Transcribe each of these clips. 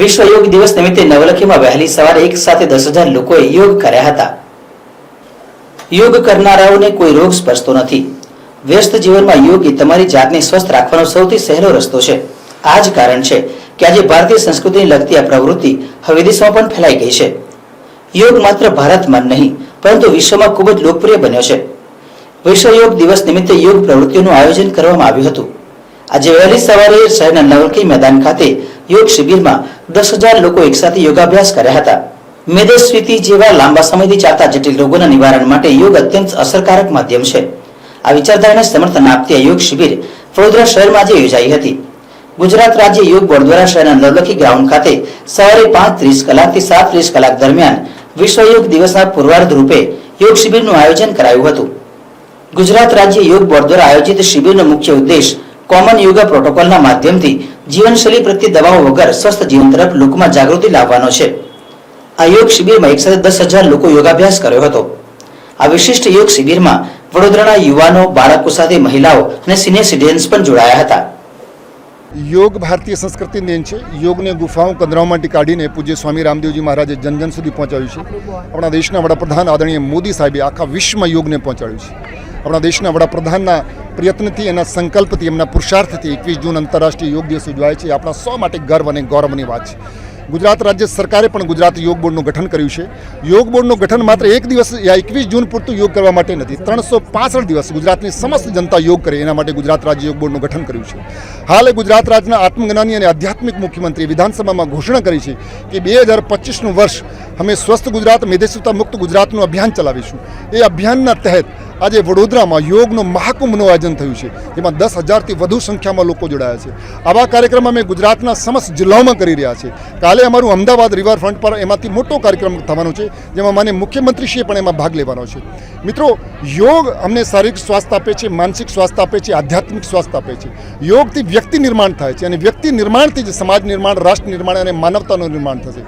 વિશ્વ યોગ દિવસ નિમિત્તે નવલખીમાં વહેલી સવારે એક સાથે દસ હજાર લોકોએ યોગ કર્યા હતા. યોગ કરનારાઓને કોઈ રોગ સ્પર્શતો નથી. વ્યસ્ત જીવનમાં યોગ એ તમારી જાતને સ્વસ્થ રાખવાનો સૌથી સહેલો રસ્તો છે. આ જ કારણ છે કે આજે ભારતીય સંસ્કૃતિને લગતી આ પ્રવૃત્તિ હવે વિદેશમાં પણ ફેલાઈ ગઈ છે. યોગ માત્ર ભારતમાં નહીં, પરંતુ વિશ્વમાં ખૂબ જ લોકપ્રિય બન્યો છે. વિશ્વ યોગ દિવસ નિમિત્તે યોગ પ્રવૃત્તિઓનું આયોજન કરવામાં આવ્યું હતું. આજે વહેલી સવારે શહેરના નવલખી મેદાન ખાતે યોગ શિબિરમાં દસ હજાર લોકો એકસાથે યોગાભ્યાસ કર્યા હતા. મેદસ્વીતિ જેવા લાંબા સમયથી ચાલતા જટિલ રોગોના નિવારણ માટે યોગ અત્યંત અસરકારક માધ્યમ છે. આ વિચારધારાને સમર્થન આપતી આ યોગ શિબિર વડોદરા શહેરમાં આજે યોજાઈ હતી. ગુજરાત રાજ્ય યોગ બોર્ડ દ્વારા શહેરના નવલખી ગ્રાઉન્ડ ખાતે સવારે પાંચ ત્રીસ કલાકથી સાત ત્રીસ કલાક દરમિયાન વિશ્વ યોગ દિવસના પૂર્વાર્ધ રૂપે યોગ શિબિરનું આયોજન કરાયું હતું. ગુજરાત રાજ્ય યોગ બોર્ડ દ્વારા આયોજિત શિબિરનો મુખ્ય ઉદ્દેશ કોમન યોગા પ્રોટોકોલના માધ્યમથી જીવનશૈલી પ્રત્યે દબાવ વગર સ્વસ્થ જીવન તરફ લોકોમાં જાગૃતિ લાવવાનો છે. આ યોગ શિબિરમાં એક સાથે દસ હજાર લોકો યોગાભ્યાસ કર્યો હતો. આ વિશિષ્ટ યોગ શિબિરમાં વડોદરાના યુવાનો, બાળકો સાથે મહિલાઓ અને સિનિયર સિટીઝન્સ પણ જોડાયા હતા. યોગ ભારતીય સંસ્કૃતિ દેન છે. યોગને ગુફાઓ કંદરાઓમાંથી કાઢીને પૂજ્ય સ્વામી રામદેવજી મહારાજે જન સુધી પહોંચાડ્યું છે. આપણા દેશના વડાપ્રધાન આદરણીય મોદી સાહેબે આખા વિશ્વમાં યોગને પહોંચાડ્યું છે. આપણા દેશના વડાપ્રધાનના પ્રયત્નથી એના સંકલ્પથી, એમના પુરુષાર્થથી એકવીસ જૂન આંતરરાષ્ટ્રીય યોગ દિવસ ઉજવાય છે. આપણા સૌ માટે ગર્વ અને ગૌરવની વાત છે. ગુજરાત રાજ્ય સરકારે પણ ગુજરાત યોગ બોર્ડનું ગઠન કર્યું છે. યોગ બોર્ડનું ગઠન માત્ર એક દિવસ યા એકવીસ જૂન પૂરતું યોગ કરવા માટે નથી, ત્રણસો પાસઠ દિવસ ગુજરાતની સમસ્ત જનતા યોગ કરે, એના માટે ગુજરાત રાજ્ય યોગ બોર્ડનું ગઠન કર્યું છે. હાલે ગુજરાત રાજ્યના આત્મજ્ઞાની અને આધ્યાત્મિક મુખ્યમંત્રી વિધાનસભામાં ઘોષણા કરી છે કે બે હજાર પચીસનું વર્ષ અમે સ્વસ્થ ગુજરાત, મેદેસ્વતા મુક્ત ગુજરાતનું અભિયાન ચલાવીશું. એ અભિયાનના તહેત આજે વડોદરામાં યોગનો મહાકુંભનું આયોજન થયું છે. જેમાં દસ હજારથી વધુ સંખ્યામાં લોકો જોડાયા છે. આવા કાર્યક્રમ અમે ગુજરાતના સમસ્ત જિલ્લાઓમાં કરી રહ્યા છે. કાલે અમારું અમદાવાદ રિવરફ્રન્ટ પર એમાંથી મોટો કાર્યક્રમ થવાનો છે, જેમાં માન્ય મુખ્યમંત્રીશ્રીએ પણ એમાં ભાગ લેવાનો છે. મિત્રો, યોગ અમને શારીરિક સ્વાસ્થ્ય આપે છે, માનસિક સ્વાસ્થ્ય આપે છે, આધ્યાત્મિક સ્વાસ્થ્ય આપે છે. યોગથી વ્યક્તિ નિર્માણ થાય છે અને વ્યક્તિ નિર્માણથી જ સમાજ નિર્માણ, રાષ્ટ્ર નિર્માણ અને માનવતાનું નિર્માણ થશે.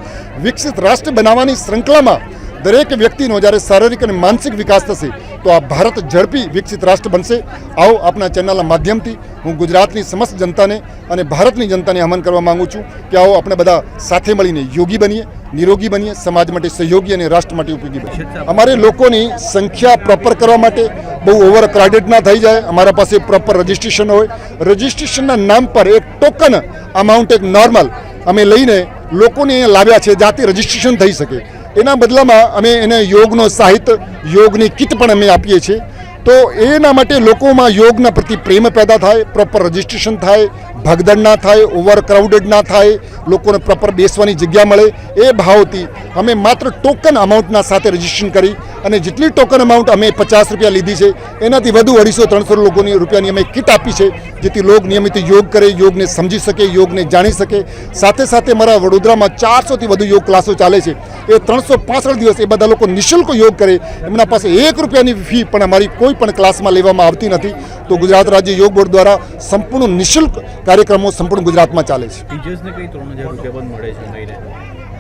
વિકસિત રાષ્ટ્ર બનાવવાની શ્રૃંખલામાં દરેક વ્યક્તિનો જ્યારે શારીરિક અને માનસિક વિકાસ થશે તો આ ભારત ઝડપી વિકસિત રાષ્ટ્ર બનશે. આવો આપણા ચેનલના માધ્યમથી હું ગુજરાતની સમસ્ત જનતાને અને ભારતની જનતાને હમન કરવા માગું છું કે આવો આપણે બધા સાથે મળીને યોગી બનીએ, નિરોગી બનીએ, સમાજ માટે સહયોગી અને રાષ્ટ્ર માટે ઉપયોગી બનીએ. અમારે લોકોની સંખ્યા પ્રોપર કરવા માટે બહુ ઓવર ક્રાઉડેડ ના થઈ જાય. અમારા પાસે પ્રોપર રજિસ્ટ્રેશન હોય. રજિસ્ટ્રેશનના નામ પર એક ટોકન અમાઉન્ટ એક નોર્મલ અમે લઈને લોકોને લાવ્યા છે, જાતે રજિસ્ટ્રેશન થઈ શકે. એના બદલામાં અમે એને યોગનો સાહિત્ય, યોગની કિટ પણ અમે આપીએ છીએ. તો એના માટે લોકોમાં યોગના પ્રતિ પ્રેમ પેદા થાય પ્રોપર રજિસ્ટ્રેશન થાય, ભગદડ ના થાય ઓવર ક્રાઉડેડ ના થાય, લોકોને પ્રોપર બેસવાની જગ્યા મળે, એ ભાવથી અમે માત્ર ટોકન અમાઉન્ટના સાથે રજિસ્ટ્રેશન કરી અને જેટલી ટોકન અમાઉન્ટ અમે પચાસ રૂપિયા લીધી છે, એનાથી વધુ અઢીસો ત્રણસો લોકોની રૂપિયાની અમે કિટ આપી છે, જેથી લોક નિયમિત યોગ કરે, યોગને સમજી શકે, યોગને જાણી શકે. સાથે સાથે મારા વડોદરામાં ચારસોથી વધુ યોગ ક્લાસો ચાલે છે. એ ત્રણસો પાસઠ દિવસ એ બધા લોકો નિઃશુલ્ક યોગ કરે. એમના પાસે એક રૂપિયાની ફી પણ અમારી કોઈ પણ ક્લાસમાં લેવામાં આવતી નથી. તો ગુજરાત રાજ્ય યોગ બોર્ડ દ્વારા સંપૂર્ણ નિઃશુલ્ક કાર્યક્રમો સંપૂર્ણ ગુજરાતમાં ચાલે છે.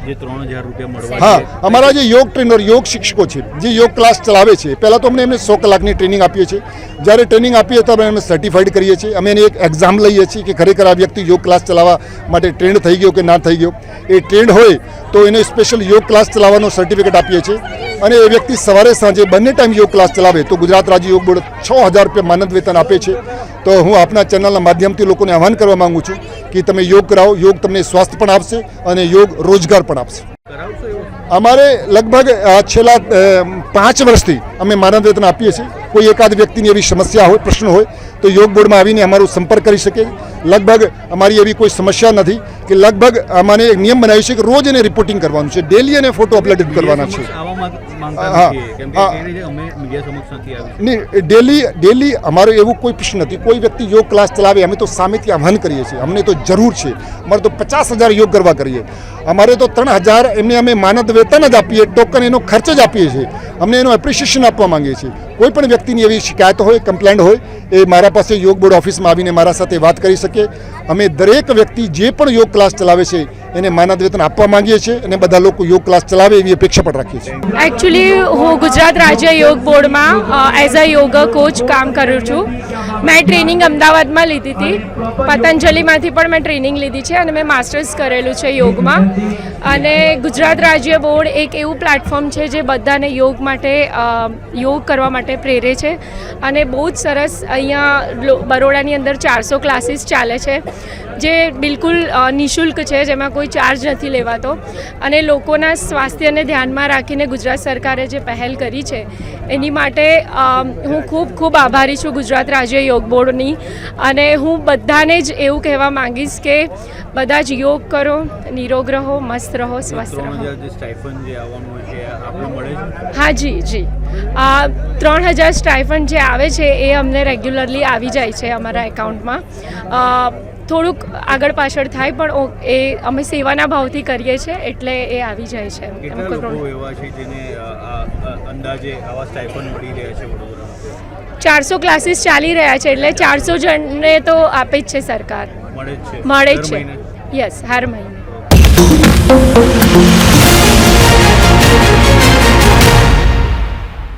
જે ત્રણ હજાર રૂપિયા મળવા હા અમારા જે યોગ ટ્રેનર યોગ શિક્ષકો છે જે યોગ ક્લાસ ચલાવે છે પહેલાં તો અમને એમને સો કલાકની ટ્રેનિંગ આપીએ છીએ. જ્યારે ટ્રેનિંગ આપીએ તો અમે એમને સર્ટિફાઈડ કરીએ છીએ. અમે એની એક એક્ઝામ લઈએ છીએ કે ખરેખર આ વ્યક્તિ યોગ ક્લાસ ચલાવવા માટે ટ્રેન્ડ થઈ ગયો કે ના થઈ ગયો. એ ટ્રેન્ડ હોય તો એને સ્પેશિયલ યોગ ક્લાસ ચલાવવાનો સર્ટિફિકેટ આપીએ છીએ. અને એ વ્યક્તિ સવારે સાંજે બંને ટાઈમ યોગ ક્લાસ ચલાવે તો ગુજરાત રાજ્ય યોગ બોર્ડ છ હજાર રૂપિયા માનદ વેતન આપે છે. તો હું આપના ચેનલના માધ્યમથી લોકોને આહવાન કરવા માગું છું કે તમે યોગ કરાવો, યોગ તમને સ્વાસ્થ્ય પણ આપશે અને યોગ રોજગાર પણ આપશે. અમારે લગભગ છેલ્લા પાંચ વર્ષથી અમે માનવ રત્ન આપીએ છીએ. કોઈ એકાદ વ્યક્તિની એવી સમસ્યા હોય, પ્રશ્ન હોય, તો યોગ બોર્ડમાં આવીને અમારો સંપર્ક કરી શકે. લગભગ અમારી એવી કોઈ સમસ્યા નથી. કે લગભગ અમારે એક નિયમ બનાવ્યો છે કે રોજ એને રિપોર્ટિંગ કરવાનું છે. ડેલી એને ફોટો અપલોડેડ કરવાના છે. નહીં ડેલી ડેલી અમારો એવું કોઈ પ્રશ્ન નથી. કોઈ વ્યક્તિ યોગ ક્લાસ ચલાવે અમે તો સામેથી આહ્વાન કરીએ છીએ. અમને તો જરૂર છે. અમારે તો પચાસ હજાર યોગ કરવા કરીએ. અમારે તો ત્રણ હજાર એમને અમે માનદ વેતન જ આપીએ ટોકન એનો ખર્ચ જ આપીએ છીએ. અમને એનું એપ્રિશિએશન આપવા માંગીએ છીએ. કોઈ પણ વ્યક્તિની એવી શિકાયત હોય, કમ્પ્લેન્ટ હોય, એ મારા પાસે યોગ બોર્ડ ઓફિસમાં આવીને મારા સાથે વાત કરી શકે. અમે દરેક વ્યક્તિ જે પણ યોગ ક્લાસ ચલાવે છે, એને માનદ વેતન આપવા માંગીએ છીએ અને બધા લોકો યોગ ક્લાસ ચલાવે એવી અપેક્ષા પણ રાખીએ છીએ. એકચ્યુઅલી હું ગુજરાત રાજ્ય યોગ બોર્ડમાં એઝ અ યોગા કોચ કામ કરું છું. મેં ટ્રેનિંગ અમદાવાદમાં લીધી હતી. પતંજલિમાંથી પણ મેં ટ્રેનિંગ લીધી છે અને મેં માસ્ટર્સ કરેલું છે યોગમાં. અને ગુજરાત રાજ્ય બોર્ડ એક એવું પ્લેટફોર્મ છે જે બધાને યોગ માટે યોગ કરવા માટે પ્રેરે છે. અને બહુ જ સરસ અહીંયા બરોડાની અંદર ચારસો ક્લાસીસ ચાલે છે. જે બિલકુલ નિઃશુલ્ક છે જેમાં કોઈ ચાર્જ નથી લેવાતો. અને લોકોના સ્વાસ્થ્યને ધ્યાનમાં રાખીને ગુજરાત સરકારે જે પહેલ કરી છે એની માટે હું ખૂબ ખૂબ આભારી છું ગુજરાત રાજ્ય યોગ બોર્ડની. અને હું બધાને જ એવું કહેવા માંગીશ કે બધા જ યોગ કરો નિરોગ રહો મસ્ત રહો સ્વસ્થ રહો. સ્ટાઇફન હા જી જી. ત્રણ હજાર સ્ટાઇફંડ જે આવે છે એ અમને રેગ્યુલરલી આવી જાય છે અમારા એકાઉન્ટમાં થોડુંક આગળ પાછળ થાય પણ એ અમે સેવાના ભાવથી કરીએ છીએ એટલે એ આવી જાય છે. એમાં કેટલા કોઈ લોકો problem- એવા છે જેને અ, આ અ, અંદાજે આવા સ્ટાઇફન મળી રહ્યા છે ચારસો ક્લાસીસ ચાલી રહ્યા છે એટલે ચારસો જણને તો આપે જ છે સરકાર. મળે જ છે? યસ હર મહિને.